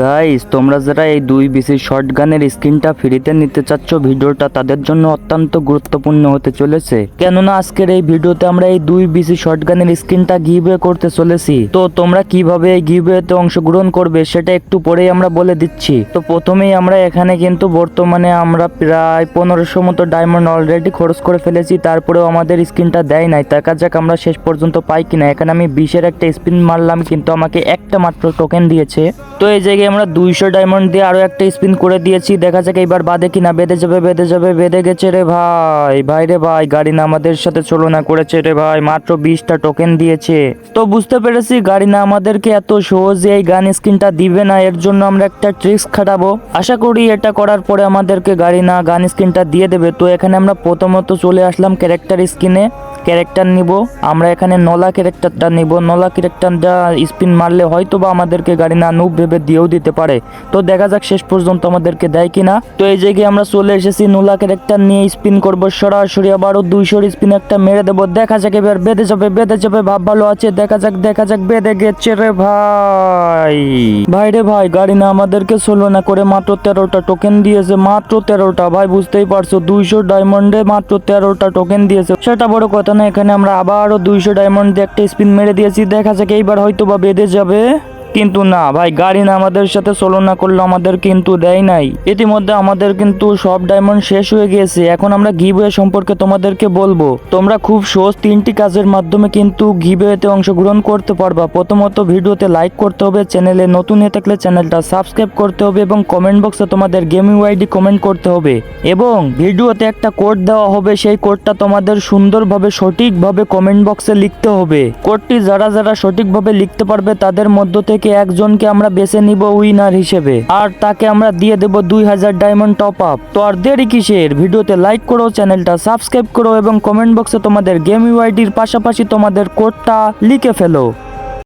Guys তোমরা যারা এই দুই বিসি শর্ট গানের স্ক্রিনটা ফ্রিতে নিতে চাচ্ছ, ভিডিওটা তাদের জন্য অত্যন্ত গুরুত্বপূর্ণ হতে চলেছে। কেননা আজকের এই ভিডিওতে আমরা এই দুই বিসি শর্ট গানের স্ক্রিনটা গিভওয়ে করতে চলেছি। তো তোমরা কীভাবে এই গিভওয়েতে অংশগ্রহণ করবে, সেটা একটু পরেই আমরা বলে দিচ্ছি। তো প্রথমেই আমরা এখানে কিন্তু বর্তমানে আমরা প্রায় পনেরোশো মতো ডায়মন্ড অলরেডি খরচ করে ফেলেছি, তারপরেও আমাদের স্ক্রিনটা দেয় নাই। দেখা যাক আমরা শেষ পর্যন্ত পাই কিনা। এখানে আমি বিশের একটা স্পিন মারলাম, কিন্তু আমাকে একটা মাত্র টোকেন দিয়েছে। তো এই জায়গায় আমরা দুইশো ডায়মন্ড দিয়ে আরও একটা স্পিন করে দিয়েছি। দেখা যাক এবার বাদে কিনা। বেঁধে যাবে বেঁধে যাবে, বেঁধে গেছে রে ভাই। ভাই রে ভাই, গাড়ি না আমাদের সাথে চলনা করেছে রে ভাই। মাত্র বিশটা টোকেন দিয়েছে। তো বুঝতে পেরেছি, গাড়ি না আমাদেরকে এত সহজে এই গান স্কিনটা দিবে না। এর জন্য আমরা একটা ট্রিক্স খাটাবো। আশা করি এটা করার পরে আমাদেরকে গাড়ি না গান স্কিনটা দিয়ে দেবে। তো এখানে আমরা প্রথমত চলে আসলাম ক্যারেক্টার স্কিনে ক্যারেক্টার নিব, আমরা এখানে নলা ক্যারেক্টারটা নিব। নলা ক্যারেক্টারটা স্পিন মারলে হয়তো বা আমাদেরকে গাড়ি না নুব ভেবে দিয়েও দিতে পারে। তো দেখা যাক শেষ পর্যন্ত আমাদেরকে দেয় কিনা। তো এই জায়গায় আমরা চলে এসেছি নোলা ক্যারেক্টার নিয়ে স্পিন করব সরাসরি আবারও দুইশোর স্পিন একটা মেরে দেবো। দেখা যাক এবার বেঁধে যাবে বেঁধে যাবে, ভাব ভালো আছে। দেখা যাক দেখা যাক, বেঁধে গেছে রে ভাই। ভাই রে ভাই, গাড়ি না আমাদেরকে ষোলো না করে মাত্র তেরোটা টোকেন দিয়েছে, মাত্র তেরোটা। ভাই, বুঝতেই পারছ, দুইশো ডায়মন্ডে মাত্র তেরোটা টোকেন দিয়েছে। সেটা বড় কথা এখানে আমরা আবারও দুইশো ডায়মন্ড দিয়ে একটা স্পিন মেরে দিয়েছি। দেখা যাক এইবার হয়তো বা বেঁধে যাবে। কিন্তু না, ভাই, গাড়ি না আমাদের সাথে চলো না করল আমাদের কিন্তু দেয় নাই। ইতিমধ্যে আমাদের কিন্তু সব ডায়মন্ড শেষ হয়ে গিয়েছে। এখন আমরা গিভওয়ে সম্পর্কে তোমাদেরকে বলব। তোমরা খুব সহজ তিনটি কাজের মাধ্যমে কিন্তু গিভওয়েতে অংশগ্রহণ করতে পারবা। প্রথমত ভিডিওতে লাইক করতে হবে, চ্যানেলে নতুন হয়ে থাকলে চ্যানেলটা সাবস্ক্রাইব করতে হবে এবং কমেন্ট বক্সে তোমাদের গেমিং আইডি কমেন্ট করতে হবে। এবং ভিডিওতে একটা কোড দেওয়া হবে, সেই কোডটা তোমাদের সুন্দরভাবে, সঠিকভাবে কমেন্ট বক্সে লিখতে হবে। কোডটি যারা যারা সঠিকভাবে লিখতে পারবে, তাদের মধ্য থেকে একজনকে আমরা বেছে নিব উইনার হিসেবে। আর তাকে আমরা দিয়ে দেব দুই হাজার ডায়মন্ড টপ আপ তো আর দেরি কিসের? ভিডিওতে লাইক করো চ্যানেলটা সাবস্ক্রাইব করো এবং কমেন্ট বক্সে তোমাদের গেম ইউআইডির পাশাপাশি তোমাদের কোডটা লিখে ফেলো।